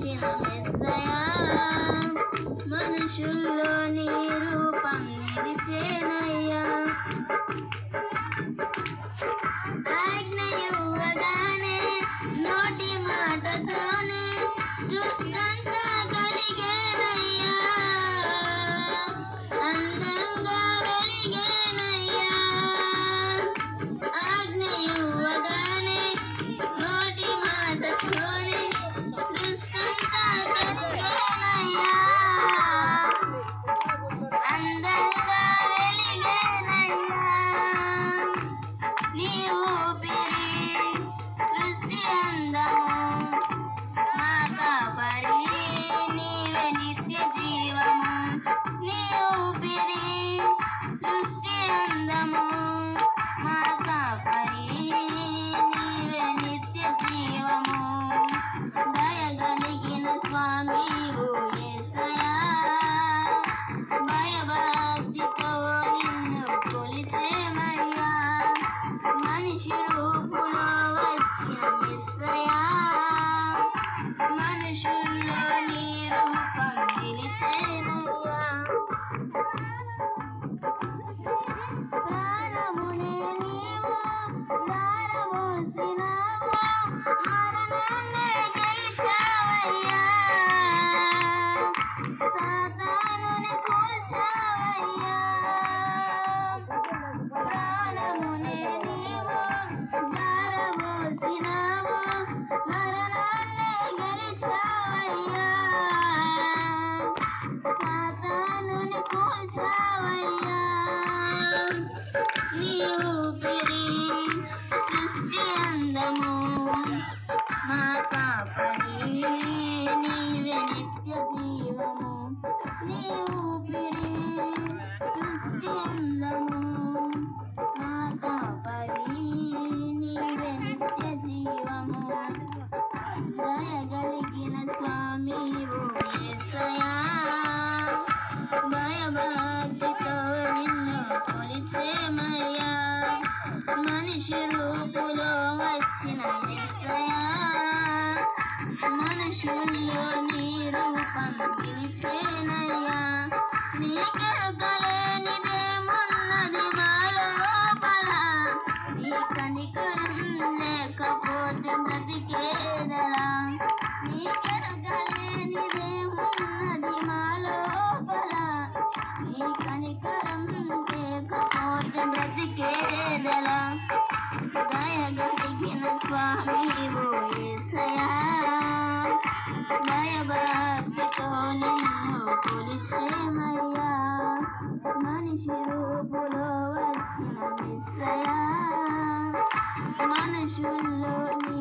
近了 నీవే నిత్య జీవము. నీవు మనుషుల్లో నీ రూపం నిలిచేనయ్యా నీకెరగలేనిదేమున్నది మాలోపల నీ కనికరం లేకపోతే బ్రతికేదలా నీకెరగలేనిదేమున్నది మాలోపల నీ కనికరం లేకపోతే బ్రతికేదలా దయగలిగిన స్వామి ఓ ఏసయా నయ భక్తితో మనిషి రూపులో వచ్చిన మిస్సయా. మనుషుల్లో నీ